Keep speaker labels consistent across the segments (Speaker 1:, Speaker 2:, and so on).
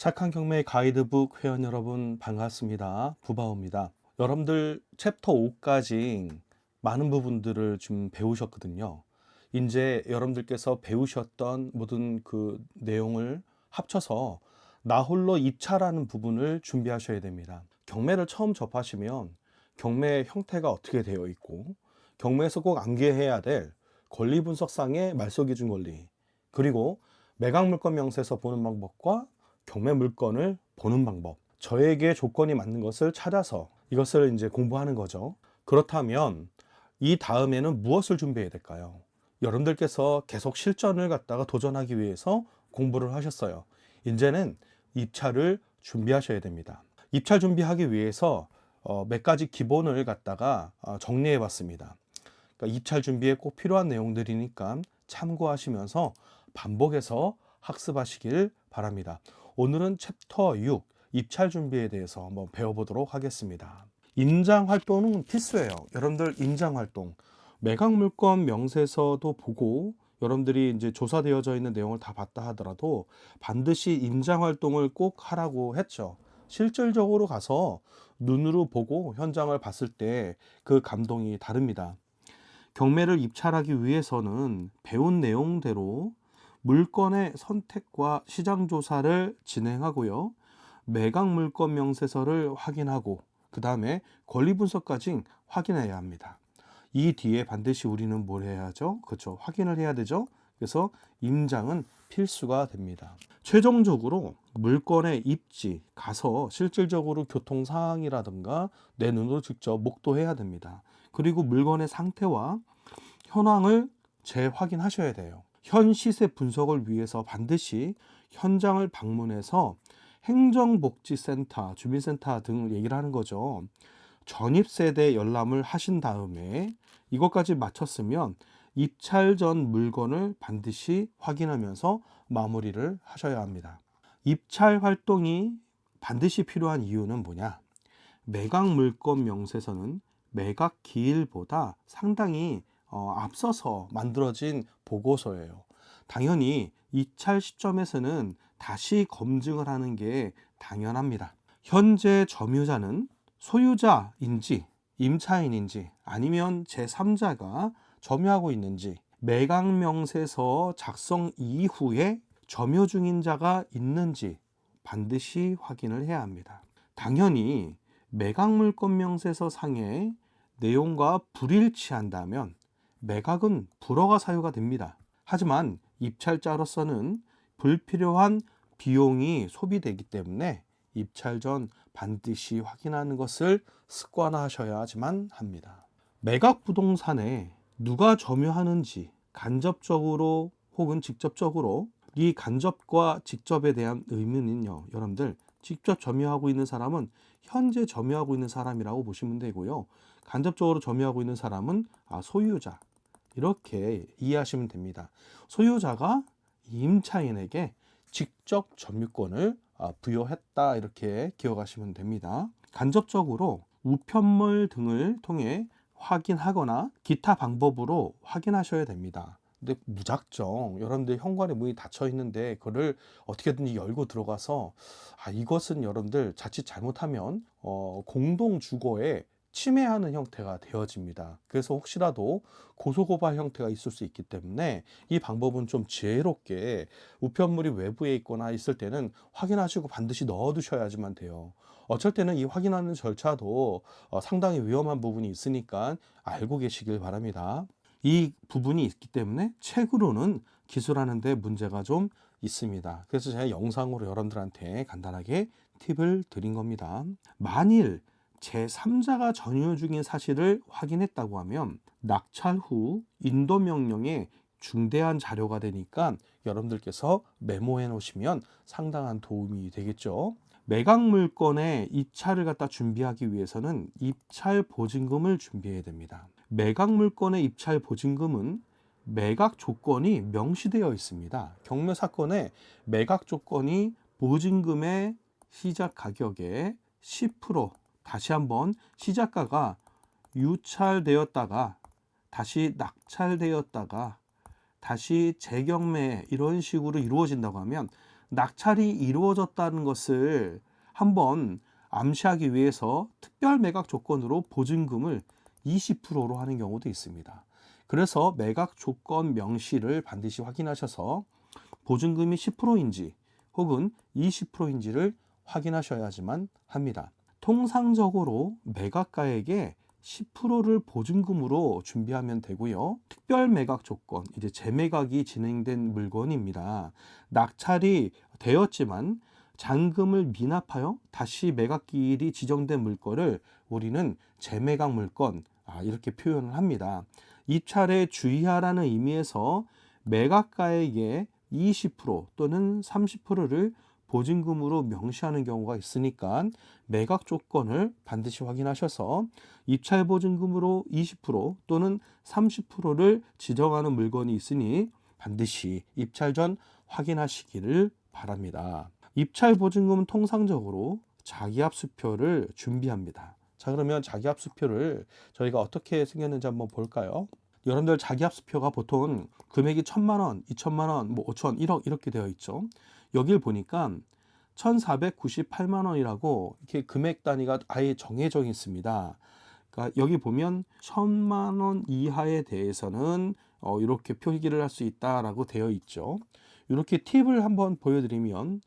Speaker 1: 착한 경매 가이드북 회원 여러분 반갑습니다. 부바오입니다. 여러분들 챕터 5까지 많은 부분들을 좀 배우셨거든요. 이제 여러분들께서 배우셨던 모든 그 내용을 합쳐서 나 홀로 2차라는 부분을 준비하셔야 됩니다. 경매를 처음 접하시면 경매 형태가 어떻게 되어 있고 경매에서 꼭 암기해야 될 권리 분석상의 말소 기준 권리 그리고 매각 물건 명세서 보는 방법과 경매 물건을 보는 방법 저에게 조건이 맞는 것을 찾아서 이것을 이제 공부하는 거죠. 그렇다면 이 다음에는 무엇을 준비해야 될까요? 여러분들께서 계속 실전을 갖다가 도전하기 위해서 공부를 하셨어요. 이제는 입찰을 준비하셔야 됩니다. 입찰 준비하기 위해서 어, 몇 가지 기본을 갖다가 어, 정리해 봤습니다. 그러니까 입찰 준비에 꼭 필요한 내용들이니까 참고하시면서 반복해서 학습하시길 바랍니다. 오늘은 챕터 6 입찰 준비에 대해서 한번 배워보도록 하겠습니다. 임장 활동은 필수예요. 여러분들 임장 활동 매각 물건 명세서도 보고 여러분들이 이제 조사되어져 있는 내용을 다 봤다 하더라도 반드시 임장 활동을 꼭 하라고 했죠. 실질적으로 가서 눈으로 보고 현장을 봤을 때 그 감동이 다릅니다. 경매를 입찰하기 위해서는 배운 내용대로 물건의 선택과 시장 조사를 진행하고요. 매각 물건 명세서를 확인하고 그 다음에 권리 분석까지 확인해야 합니다. 이 뒤에 반드시 우리는 뭘 해야 하죠? 그렇죠. 확인을 해야 되죠. 그래서 임장은 필수가 됩니다. 최종적으로 물건의 입지 가서 실질적으로 교통 상황이라든가 내 눈으로 직접 목도해야 됩니다. 그리고 물건의 상태와 현황을 재확인하셔야 돼요. 현 시세 분석을 위해서 반드시 현장을 방문해서 행정복지센터, 주민센터 등을 얘기를 하는 거죠. 전입세대 열람을 하신 다음에 이것까지 마쳤으면 입찰 전 물건을 반드시 확인하면서 마무리를 하셔야 합니다. 입찰 활동이 반드시 필요한 이유는 뭐냐? 매각 물건 명세서는 매각 기일보다 상당히 어, 앞서서 만들어진 보고서예요. 당연히 입찰 시점에서는 다시 검증을 하는 게 당연합니다. 현재 점유자는 소유자인지 임차인인지 아니면 제3자가 점유하고 있는지 매각 명세서 작성 이후에 점유 중인 자가 있는지 반드시 확인을 해야 합니다. 당연히 매각 물건 명세서 상의 내용과 불일치한다면 매각은 불허가 사유가 됩니다. 하지만 입찰자로서는 불필요한 비용이 소비되기 때문에 입찰 전 반드시 확인하는 것을 습관화하셔야지만 합니다. 매각 부동산에 누가 점유하는지 간접적으로 혹은 직접적으로 이 간접과 직접에 대한 의미는요, 여러분들 직접 점유하고 있는 사람은 현재 점유하고 있는 사람이라고 보시면 되고요. 간접적으로 점유하고 있는 사람은 아, 소유자 이렇게 이해하시면 됩니다. 소유자가 임차인에게 직접 점유권을 아, 부여했다 이렇게 기억하시면 됩니다. 간접적으로 우편물 등을 통해 확인하거나 기타 방법으로 확인하셔야 됩니다. 근데 무작정 여러분들 현관에 문이 닫혀 있는데 그를 어떻게든지 열고 들어가서 아 이것은 여러분들 자칫 잘못하면 어 공동 주거에 침해하는 형태가 되어집니다. 그래서 혹시라도 고소고발 형태가 있을 수 있기 때문에 이 방법은 좀 지혜롭게 우편물이 외부에 있거나 있을 때는 확인하시고 반드시 넣어두셔야지만 돼요. 어쩔 때는 이 확인하는 절차도 어, 상당히 위험한 부분이 있으니까 알고 계시길 바랍니다. 이 부분이 있기 때문에 책으로는 기술하는데 문제가 좀 있습니다. 그래서 제가 영상으로 여러분들한테 간단하게 팁을 드린 겁니다. 만일 제3자가 전유 중인 사실을 확인했다고 하면 낙찰 후 인도 명령에 중대한 자료가 되니까 여러분들께서 메모해 놓으시면 상당한 도움이 되겠죠. 매각 물건의 입찰을 갖다 준비하기 위해서는 입찰 보증금을 준비해야 됩니다. 매각 물건의 입찰 보증금은 매각 조건이 명시되어 있습니다. 경매 사건의 매각 조건이 보증금의 시작 가격의 10% 다시 한번 시작가가 유찰되었다가 다시 낙찰되었다가 다시 재경매 이런 식으로 이루어진다고 하면 낙찰이 이루어졌다는 것을 한번 암시하기 위해서 특별 매각 조건으로 보증금을 20%로 하는 경우도 있습니다. 그래서 매각 조건 명시를 반드시 확인하셔서 보증금이 10%인지 혹은 20%인지를 확인하셔야지만 합니다. 통상적으로 매각가에게 10%를 보증금으로 준비하면 되고요. 특별 매각 조건, 이제 재매각이 진행된 물건입니다. 낙찰이 되었지만 잔금을 미납하여 다시 매각기일이 지정된 물건을 우리는 재매각 물건 아, 이렇게 표현을 합니다. 입찰에 주의하라는 의미에서 매각가에게 20% 또는 30%를 보증금으로 명시하는 경우가 있으니까 매각 조건을 반드시 확인하셔서 입찰 보증금으로 20% 또는 30%를 지정하는 물건이 있으니 반드시 입찰 전 확인하시기를 바랍니다. 입찰 보증금은 통상적으로 자기합수표를 준비합니다. 자 그러면 자기합수표를 저희가 어떻게 생겼는지 한번 볼까요? 여러분들 자기합수표가 보통 금액이 천만 원, 이천만 원, 뭐 오천, 일억 이렇게 되어 있죠. 여길 보니까 1,498만 원이라고 이렇게 금액 단위가 아예 정해져 있습니다. 그러니까 여기 보면 천만 원 이하에 대해서는 어, 이렇게 표기를 할 수 있다라고 되어 있죠. 이렇게 팁을 한번 보여드리면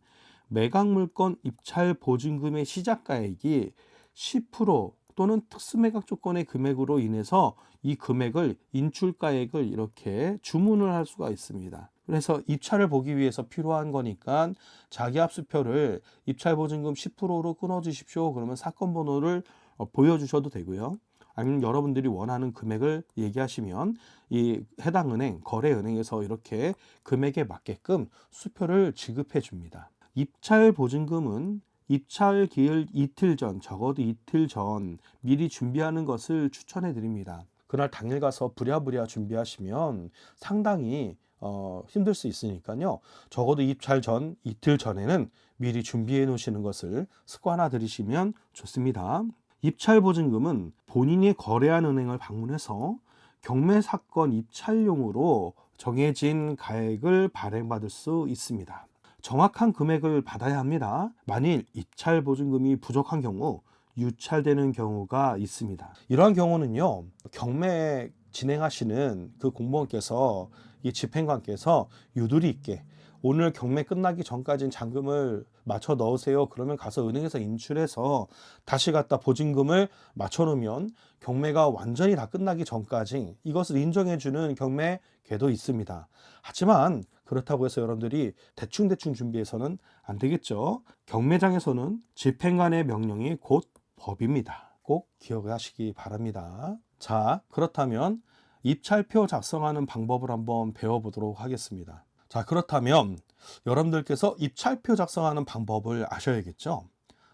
Speaker 1: 매각 물건 입찰 보증금의 시작가액이 10% 또는 특수매각 조건의 금액으로 인해서 이 금액을 인출가액을 이렇게 주문을 할 수가 있습니다. 그래서 입찰을 보기 위해서 필요한 거니까 자기합수표를 입찰 보증금 10%로 끊어 주십시오. 그러면 사건 번호를 어, 보여 주셔도 되고요. 아니면 여러분들이 원하는 금액을 얘기하시면 이 해당 은행, 거래 은행에서 이렇게 금액에 맞게끔 수표를 지급해 줍니다. 입찰 보증금은 입찰 기일 이틀 전, 적어도 이틀 전 미리 준비하는 것을 추천해 드립니다. 그날 당일 가서 부랴부랴 준비하시면 상당히 어, 힘들 수 있으니까요. 적어도 입찰 전 이틀 전에는 미리 준비해 놓으시는 것을 습관화 들이시면 좋습니다. 입찰 보증금은 본인이 거래한 은행을 방문해서 경매 사건 입찰용으로 정해진 가액을 발행받을 수 있습니다. 정확한 금액을 받아야 합니다. 만일 입찰 보증금이 부족한 경우 유찰되는 경우가 있습니다. 이러한 경우는요, 경매 진행하시는 그 공무원께서 이 집행관께서 유도리 있게 오늘 경매 끝나기 전까지는 잔금을 맞춰 넣으세요. 그러면 가서 은행에서 인출해서 다시 갖다 보증금을 맞춰 놓으면 경매가 완전히 다 끝나기 전까지 이것을 인정해 주는 경매계도 있습니다. 하지만 그렇다고 해서 여러분들이 대충대충 준비해서는 안 되겠죠. 경매장에서는 집행관의 명령이 곧 법입니다. 꼭 기억하시기 바랍니다. 자, 그렇다면 입찰표 작성하는 방법을 한번 배워보도록 하겠습니다. 자, 그렇다면 여러분들께서 입찰표 작성하는 방법을 아셔야겠죠?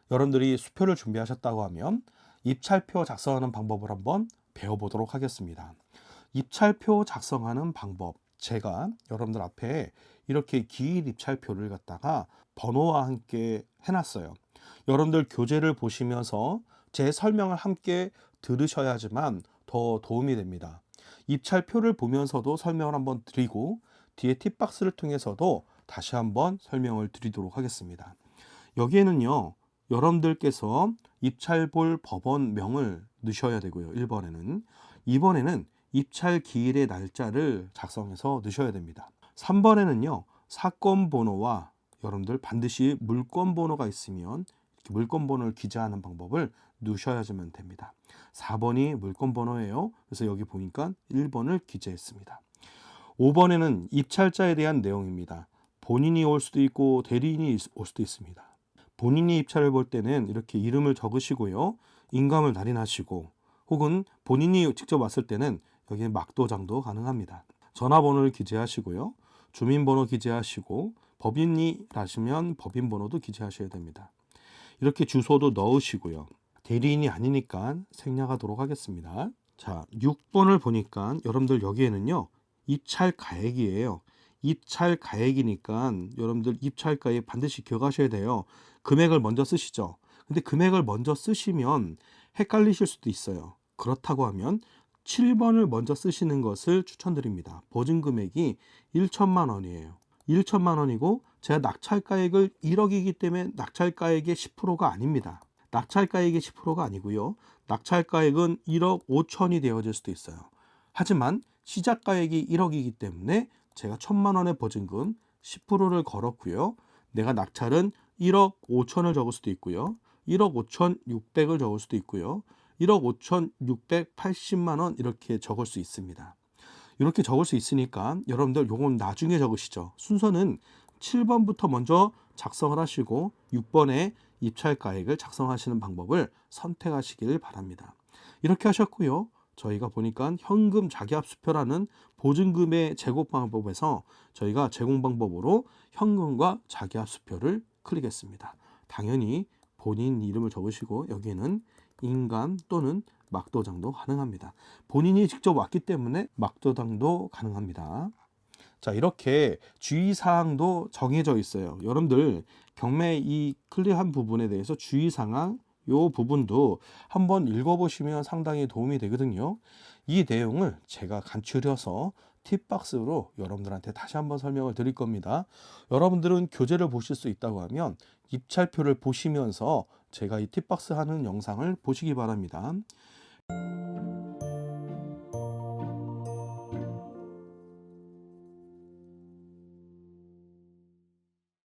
Speaker 1: 여러분들이 수표를 준비하셨다고 하면 입찰표 작성하는 방법을 한번 배워보도록 하겠습니다. 입찰표 작성하는 방법. 제가 여러분들 앞에 이렇게 기일 입찰표를 갖다가 번호와 함께 해놨어요. 여러분들 교재를 보시면서 제 설명을 함께 들으셔야지만 더 도움이 됩니다. 입찰표를 보면서도 설명을 한번 드리고 뒤에 팁박스를 통해서도 다시 한번 설명을 드리도록 하겠습니다. 여기에는요, 여러분들께서 입찰 볼 법원명을 넣으셔야 되고요. 1번에는. 2번에는 입찰 기일의 날짜를 작성해서 넣으셔야 됩니다. 3번에는요, 사건 번호와 여러분들 반드시 물건 번호가 있으면 물건 번호를 기재하는 방법을 넣으셔야지만 됩니다. 4번이 물건 번호예요. 그래서 여기 보니까 1번을 기재했습니다. 5번에는 입찰자에 대한 내용입니다. 본인이 올 수도 있고 대리인이 올 수도 있습니다. 본인이 입찰을 볼 때는 이렇게 이름을 적으시고요. 인감을 날인하시고 혹은 본인이 직접 왔을 때는 여기에 막도장도 가능합니다. 전화번호를 기재하시고요. 주민번호 기재하시고 법인이라시면 법인번호도 기재하셔야 됩니다. 이렇게 주소도 넣으시고요. 대리인이 아니니까 생략하도록 하겠습니다. 자, 6번을 보니까 여러분들 여기에는요. 입찰 가액이에요. 입찰 가액이니까 여러분들 입찰 가액 반드시 기억하셔야 돼요. 금액을 먼저 쓰시죠. 근데 금액을 먼저 쓰시면 헷갈리실 수도 있어요. 그렇다고 하면 7번을 먼저 쓰시는 것을 추천드립니다. 보증 금액이 1천만 원이에요. 1천만 원이고 제가 낙찰가액을 1억이기 때문에 낙찰가액의 10%가 아닙니다. 낙찰가액의 10%가 아니고요. 낙찰가액은 1억 5천이 되어질 수도 있어요. 하지만 시작가액이 1억이기 때문에 제가 천만 원의 보증금 10%를 걸었고요. 내가 낙찰은 1억 5천을 적을 수도 있고요. 1억 5천 6백을 적을 수도 있고요. 1억 5천 680만 원 이렇게 적을 수 있습니다. 이렇게 적을 수 있으니까 여러분들 요건 나중에 적으시죠. 순서는 7번부터 먼저 작성을 하시고 6번에 입찰 가액을 작성하시는 방법을 선택하시길 바랍니다. 이렇게 하셨고요. 저희가 보니까 현금 자기합수표라는 보증금의 제공 방법에서 저희가 제공 방법으로 현금과 자기합수표를 클릭했습니다. 당연히 본인 이름을 적으시고 여기에는 인감 또는 막도장도 가능합니다. 본인이 직접 왔기 때문에 막도장도 가능합니다. 자, 이렇게 주의사항도 정해져 있어요. 여러분들 경매 이 클릭한 부분에 대해서 주의사항 요 부분도 한번 읽어보시면 상당히 도움이 되거든요. 이 내용을 제가 간추려서 팁박스로 여러분들한테 다시 한번 설명을 드릴 겁니다. 여러분들은 교재를 보실 수 있다고 하면 입찰표를 보시면서 제가 이 팁박스 하는 영상을 보시기 바랍니다.